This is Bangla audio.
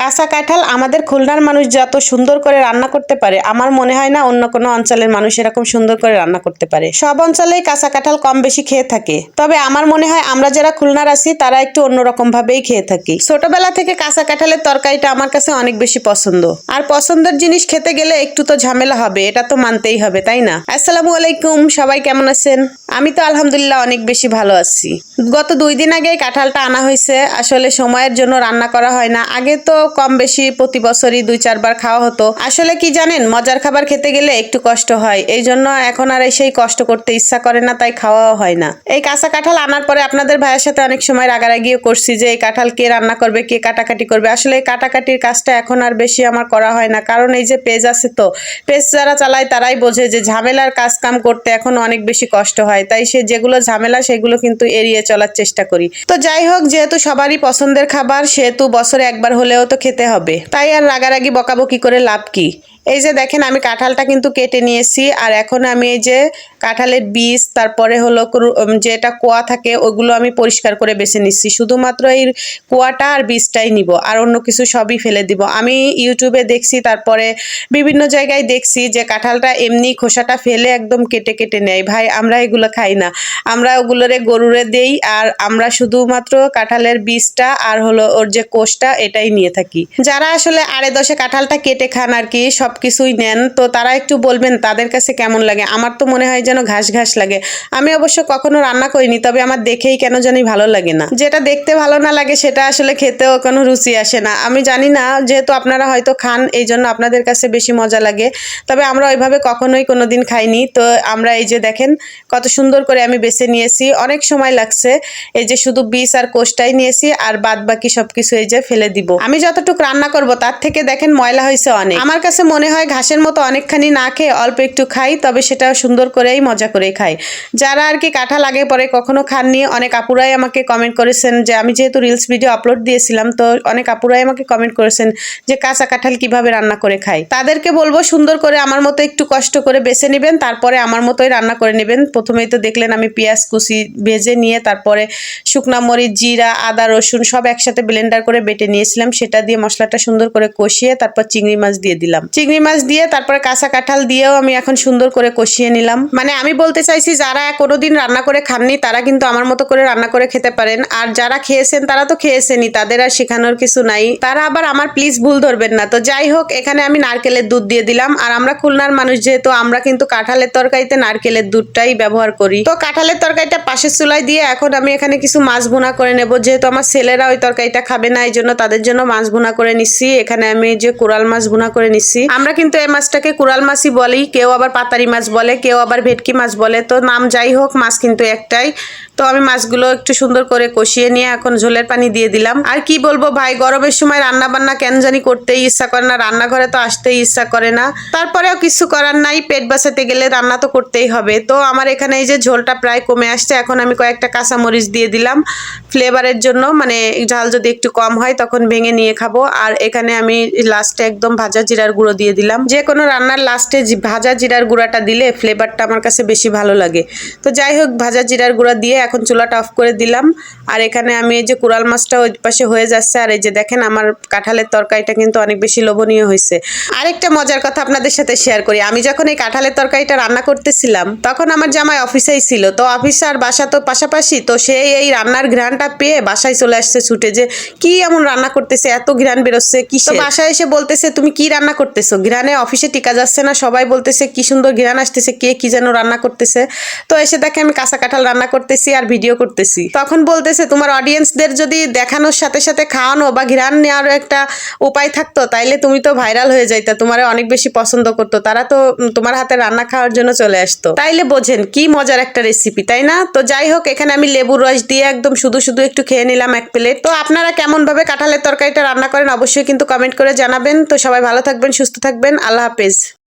কাঁচা কাঁঠাল আমাদের খুলনার মানুষ যত সুন্দর করে রান্না করতে পারে, আমার মনে হয় না অন্য কোনো অঞ্চলের মানুষ এরকম সুন্দর করে রান্না করতে পারে। সব অঞ্চলেই কাঁচা কাঁঠাল কম বেশি খেয়ে থাকে। তবে আমার মনে হয় আমরা যারা খুলনার আছি, তারা একটু অন্যরকম ভাবেই খেয়ে থাকি। ছোটবেলা থেকে কাঁচা কাঁঠালের তরকারিটা আমার কাছে অনেক বেশি পছন্দ। আর পছন্দের জিনিস খেতে গেলে একটু তো ঝামেলা হবে, এটা তো মানতেই হবে, তাই না? আসসালামু আলাইকুম, সবাই কেমন আছেন? আমি তো আলহামদুলিল্লাহ অনেক বেশি ভালো আছি। গত দুই দিন আগে কাঁঠালটা আনা হয়েছে, আসলে সময়ের জন্য রান্না করা হয় না। আগে তো কম বেশি প্রতি বছরই দুই, চারবার খাওয়া হতো। আসলে কি জানেন, মজার খাবার খেতে গেলে একটু কষ্ট হয়। এই জন্য এখন আর সেই কষ্ট করতে ইচ্ছা করে না, তাই খাওয়াও হয় না। এই কাঁচা কাঁঠাল আনার পরে আপনাদের ভাইয়ের সাথে অনেক সময় রাগারাগিও করছি যে, এই কাঁঠাল কে রান্না করবে, কে কাটাকাটি করবে? আসলে এই কাটাকাটির কাজটা এখন আর বেশি আমার করা হয় না। কারণ এই যে পেজ আছে তো, পেজ যারা চালায় তারাই বোঝে যে, ঝামেলার কাজ কাম করতে এখন অনেক বেশি কষ্ট হয়। তাই সে যেগুলো ঝামেলা, সেগুলো কিন্তু এড়িয়ে চলার চেষ্টা করি। তো যাই হোক, যেহেতু সবারই পছন্দের খাবার, সেহেতু বছরে একবার হলেও তো খেতে হবে। তাই আর রাগারাগি, বকাবকি করে লাভ কি? এই যে দেখেন, আমি কাঁঠালটা কিন্তু কেটে নিয়েছি, আর এখন আমি এই যে কাঁঠালের বীজ, তারপরে হলো যেটা কোয়া থাকে, ওগুলো আমি পরিষ্কার করে বেছে নিচ্ছি। শুধুমাত্র এই কোয়াটা আর বীজটাই নিব, আর অন্য কিছু সবই ফেলে দিব। আমি ইউটিউবে দেখছি, তারপরে বিভিন্ন জায়গায় দেখছি যে কাঁঠালটা এমনি খোসাটা ফেলে একদম কেটে কেটে নেয়। ভাই, আমরা এগুলো খাই না। আমরা ওগুলোরে গরুরে দেই, আর আমরা শুধুমাত্র কাঁঠালের বীজটা আর হলো ওর যে কোষটা, এটাই নিয়ে থাকি। যারা আসলে আড়ে দশে কাঁঠালটা কেটে খান আর কি সব কিছুই নেন, তো তারা একটু বলবেন, তাদের কাছে কেমন লাগে? আমার তো মনে হয় যেন ঘাস ঘাস লাগে। আমি অবশ্য কখনো রান্না করিনি, তবে আমার দেখেই কেন জানি ভালো লাগে না। যেটা দেখতে ভালো না লাগে, সেটা আসলে খেতেও কোনো রুচি আসে না। আমি জানি না, যেহেতু আপনারা হয়তো খান এই জন্য আপনাদের কাছে বেশি মজা লাগে। তবে আমরা ওইভাবে কখনোই কোনোদিন খাইনি। তো আমরা এই যে দেখেন, কত সুন্দর করে আমি বেছে নিয়েছি। অনেক সময় লাগছে, এই যে শুধু বীজ আর কোষটাই নিয়েছি, আর বাদ বাকি সবকিছু এই যে ফেলে দিব। আমি যতটুকু রান্না করব, তার থেকে দেখেন ময়লা হয়েছে অনেক। আমার কাছে মনে হয় ঘাসের মতো অনেকখানি না খেয়ে অল্প একটু খাই, তবে সেটা সুন্দর করেই মজা করে খাই যারা আর কি কাঁঠাল আগে পরে কখনো খাননি, অনেক আপুরাই আমাকে কমেন্ট করেছেন যে, আমি যেহেতু রিলস ভিডিও আপলোড দিয়েছিলাম, তো অনেক আপুরাই আমাকে কমেন্ট করেছেন যে, কাঁচা কাঁঠাল কীভাবে রান্না করে খাই তাদেরকে বলব সুন্দর করে আমার মতো একটু কষ্ট করে বেছে নেবেন, তারপরে আমার মতোই রান্না করে নেবেন। প্রথমেই তো দেখলেন আমি পেঁয়াজ কুচি ভেজে নিয়ে, তারপরে শুকনা মরিচ, জিরা, আদা, রসুন সব একসাথে ব্লেন্ডার করে বেটে নিয়েছিলাম। সেটা দিয়ে মশলাটা সুন্দর করে কষিয়ে তারপর চিংড়ি মাছ দিয়ে দিলাম। চিংড়ি মাছ দিয়ে তারপরে কাঁচা কাঁঠাল দিয়েও আমি এখন সুন্দর করে কষিয়ে নিলাম। মানে আমি বলতে চাইছি, যারা কোনোদিন রান্না করে খাননি, তারা কিন্তু আমার মতো করে রান্না করে খেতে পারেন। আর যারা খেয়েছেন, তারা তো খেয়েছেনই, তাদের আর শেখানোর কিছু নাই। তারা আবার আমার প্লিজ ভুল ধরবেন না। তো যাই হোক, এখানে আমি নারকেলের দুধ দিয়ে দিলাম। আর আমরা খুলনার মানুষ যেহেতু, আমরা কিন্তু কাঁঠালের তরকারিতে নারকেলের দুধটাই ব্যবহার করি। তো কাঁঠালের তরকারিটা পাশের চুলায় দিয়ে এখন আমি এখানে কিছু মাছ ভুনা করে নেব। যেহেতু আমার ছেলেরা ওই তরকারিটা খাবে না এই জন্য তাদের জন্য মাছ ভুনা করে নিচ্ছি। এখানে আমি যে কোরাল মাছ ভুনা করে নিচ্ছি। আমরা কিন্তু এই মাছটাকে কোরাল মাছই বলি, কেউ আবার পাতারি মাছ বলে, কেউ আবার ভেটকি মাছ বলে। তো নাম যাই হোক মাছ কিন্তু একটাই। তো আমি মাছগুলো একটু সুন্দর করে কষিয়ে নিয়ে এখন ঝোলের পানি দিয়ে দিলাম। আর কি বলব ভাই, গরমের সময় রান্না বান্না কেন জানি করতেই ইচ্ছা করে না, রান্নাঘরে তো আসতেই ইচ্ছা করে না। তারপরেও কিছু করার নাই, পেট বাঁচাতে গেলে রান্না তো করতেই হবে। তো আমার এখানে এই যে ঝোলটা প্রায় কমে আসছে, এখন আমি কয়েকটা কাঁচামরিচ দিয়ে দিলাম। ফ্লেভারের জন্য মানে ঝাল যদি একটু কম হয় তখন ভেঙে নিয়ে খাব। আর এখানে আমি লাস্টে একদম ভাজা জিরার গুঁড়ো দিয়ে দিলাম। যে কোনো রান্নার লাস্টে ভাজা জিরার গুঁড়াটা দিলে ফ্লেভারটা আমার কাছে বেশি ভালো লাগে। তো যাই হোক, ভাজা জিরার গুঁড়া দিয়ে এখন চুলাটা অফ করে দিলাম। আর এখানে আমি এই যে কুড়াল মাছটা ওই পাশে হয়ে যাচ্ছে। আর এই যে দেখেন আমার কাঁঠালের তরকারিটা কিন্তু অনেক বেশি লোভনীয় হয়েছে। আরেকটা মজার কথা আপনাদের সাথে শেয়ার করি। আমি যখন এই কাঁঠালের তরকারিটা রান্না করতেছিলাম, তখন আমার জামাই অফিসেই ছিল। তো অফিস আর বাসা তো পাশাপাশি। তো সে এই রান্নার ঘ্রাণটা পেয়ে বাসায় চলে আসছে ছুটে যে, কি এমন রান্না করতেছে? এত ঘ্রাণ বেরোচ্ছে কি বাসায় এসে বলতেছে, তুমি কি রান্না করতেছো? ঘ্রাণে অফিসে টিকা যাচ্ছে না। সবাই বলতেছে, কি সুন্দর ঘ্রাণ আসতেছে। কে কি যেন রান্না করতেছে? তো এসে দেখে আমি কাঁচা কাঁঠাল রান্না করতেছি। আর ভিডিও করতেছি। তখন বলতেছে, তোমার অডিয়েন্সদের যদি দেখানোর সাথে সাথে খাওয়ানো বা ঘ্রাণ নেওয়ারও একটা উপায় থাকতো, তাইলে তুমি তো ভাইরাল হয়ে যাইতা, তোমার অনেক বেশি পছন্দ করতো, তারা তো তোমার হাতে রান্না খাওয়ার জন্য চলে আসতো। তাইলে বোঝেন, কি মজার একটা রেসিপি তাই না? তো যাই হোক, এখানে আমি লেবুর রস দিয়ে একদম শুধু শুধু একটু খেয়ে নিলাম এক প্লেট তো আপনারা কেমন ভাবে কাঁঠালের তরকারিটা রান্না করেন, অবশ্যই কিন্তু কমেন্ট করে জানাবেন। তো সবাই ভালো থাকবেন, সুস্থ থাকবেন, আল্লাহ হাফেজ।